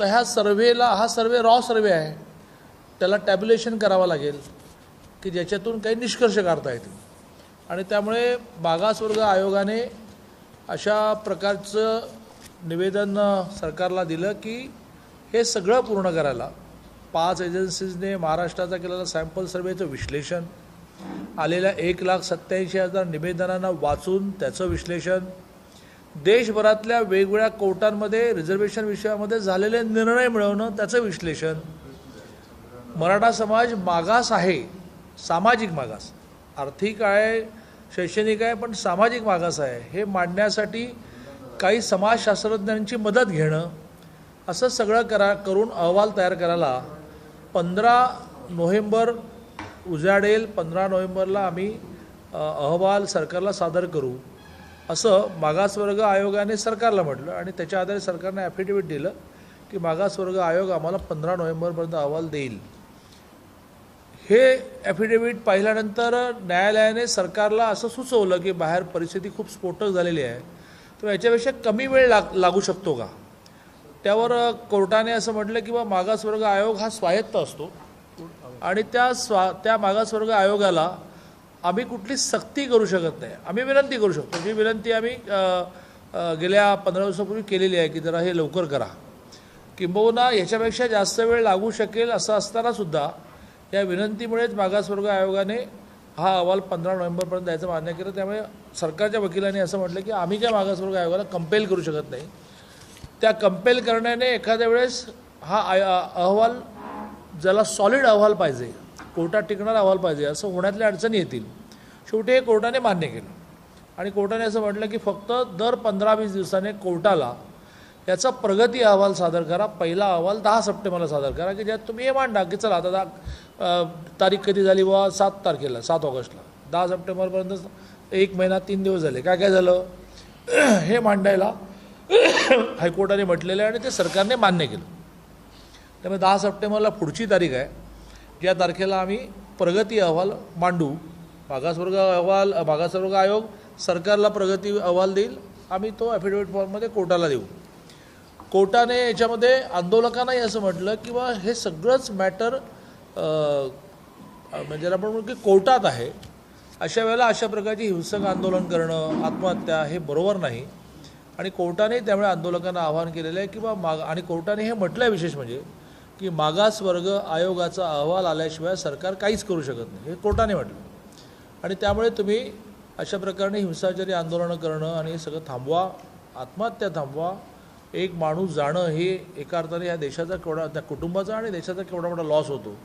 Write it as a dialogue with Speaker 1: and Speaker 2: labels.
Speaker 1: आता ह्या सर्व्हेला हा सर्वे रॉ सर्वे आहे. त्याला टॅब्युलेशन करावं लागेल की ज्याच्यातून काही निष्कर्ष काढता येतील. आणि त्यामुळे मागासवर्ग आयोगाने अशा प्रकारचं निवेदन सरकारला दिलं की हे सगळं पूर्ण करायला पाच एजन्सीजने महाराष्ट्राचा केलेला सॅम्पल सर्वेचं विश्लेषण आलेल्या एक लाख सत्याऐंशी हजार निवेदनांना वाचून त्याचं विश्लेषण देशभरातल्या वेगवेगळ्या कोर्टांमध्ये रिझर्वेशन विषयामध्ये झालेले निर्णय मिळवणं त्याचं विश्लेषण. मराठा समाज मागास आहे सामाजिक मागास. आर्थिक आहे शैक्षणिक आहे पण सामाजिक मागास आहे. हे मांडण्यासाठी काही समाजशास्त्रज्ञांची मदत घेणं असं सगळं करा करून अहवाल तयार करायला पंधरा नोव्हेंबर उजाडेल. पंधरा नोव्हेंबरला आम्ही अहवाल सरकारला सादर करू. असं मागासवर्ग आयोगाने सरकारला म्हटलं आणि त्याच्या आधारे सरकारने ॲफिडेविट दिलं की मागासवर्ग आयोग आम्हाला पंधरा नोव्हेंबरपर्यंत अहवाल देईल. हे ॲफिडेविट पाहिल्यानंतर न्यायालयाने सरकारला असं सुचवलं की बाहेर परिस्थिती खूप स्फोटक झालेली आहे. तर याच्यापेक्षा कमी वेळ लाग लागू शकतो का? त्यावर कोर्टाने असं म्हटलं की बा मागासवर्ग आयोग हा स्वायत्त असतो. आणि त्या स्वा त्या मागासवर्ग आयोगाला आम्ही कुठली सक्ती करू शकत नाही. आम्ही विनंती करू शकतो. जी विनंती आम्ही गेल्या पंधरा दिवसापूर्वी केलेली आहे की जरा हे लवकर करा. किंबहुना ह्याच्यापेक्षा जास्त वेळ लागू शकेल असं असतानासुद्धा या विनंतीमुळेच मागासवर्ग आयोगाने हा अहवाल पंधरा नोव्हेंबरपर्यंत द्यायचं मान्य केलं. त्यामुळे सरकारच्या वकिलांनी असं म्हटलं की आम्ही काय मागासवर्ग आयोगाला कंपेल करू शकत नाही. त्या कंपेल करण्याने एखाद्या वेळेस हा आय अहवाल ज्याला सॉलिड अहवाल पाहिजे कोर्टात टिकणारा अहवाल पाहिजे असं होण्यातल्या अडचणी येतील. शेवटी हे कोर्टाने मान्य केलं. आणि कोर्टाने असं म्हटलं की फक्त दर पंधरा वीस दिवसाने कोर्टाला याचा प्रगती अहवाल सादर करा. पहिला अहवाल दहा सप्टेंबरला सादर करा की ज्यात तुम्ही हे मांडा की चला आता दहा तारीख कधी झाली व सात तारखेला सात ऑगस्टला. दहा सप्टेंबरपर्यंत एक महिना तीन दिवस झाले. काय काय झालं? हे मांडायला हायकोर्टाने म्हटलेलं आहे आणि ते सरकारने मान्य केलं. त्यामुळे दहा सप्टेंबरला पुढची तारीख आहे. ज्या तारखेला आम्ही प्रगती अहवाल मांडू. मागासवर्ग अहवाल मागासवर्ग आयोग सरकारला प्रगती अहवाल देईल. आम्ही तो ॲफिडेविट फॉर्ममध्ये कोर्टाला देऊ. कोर्टाने याच्यामध्ये आंदोलकांनाही असं म्हटलं की बा हे सगळंच मॅटर म्हणजे आपण म्हणू की कोर्टात आहे. अशा वेळेला अशा प्रकारची हिंसक आंदोलन करणं आत्महत्या हे बरोबर नाही. आणि कोर्टाने त्यामुळे आंदोलकांना आवाहन केलेलं आहे की बा माग आणि कोर्टाने हे म्हटलं आहे विशेष म्हणजे की मागासवर्ग आयोगाचा अहवाल आल्याशिवाय सरकार काहीच करू शकत नाही. हे कोर्टाने म्हटलं आणि त्यामुळे तुम्ही अशा प्रकारे हिंसाचारी आंदोलनं करणं आणि हे सगळं थांबवा आत्महत्या थांबवा एक माणूस जाणं हे एका अर्थाने या देशाचा केवढा त्या कुटुंबाचा आणि देशाचा केवढा मोठा लॉस होतो.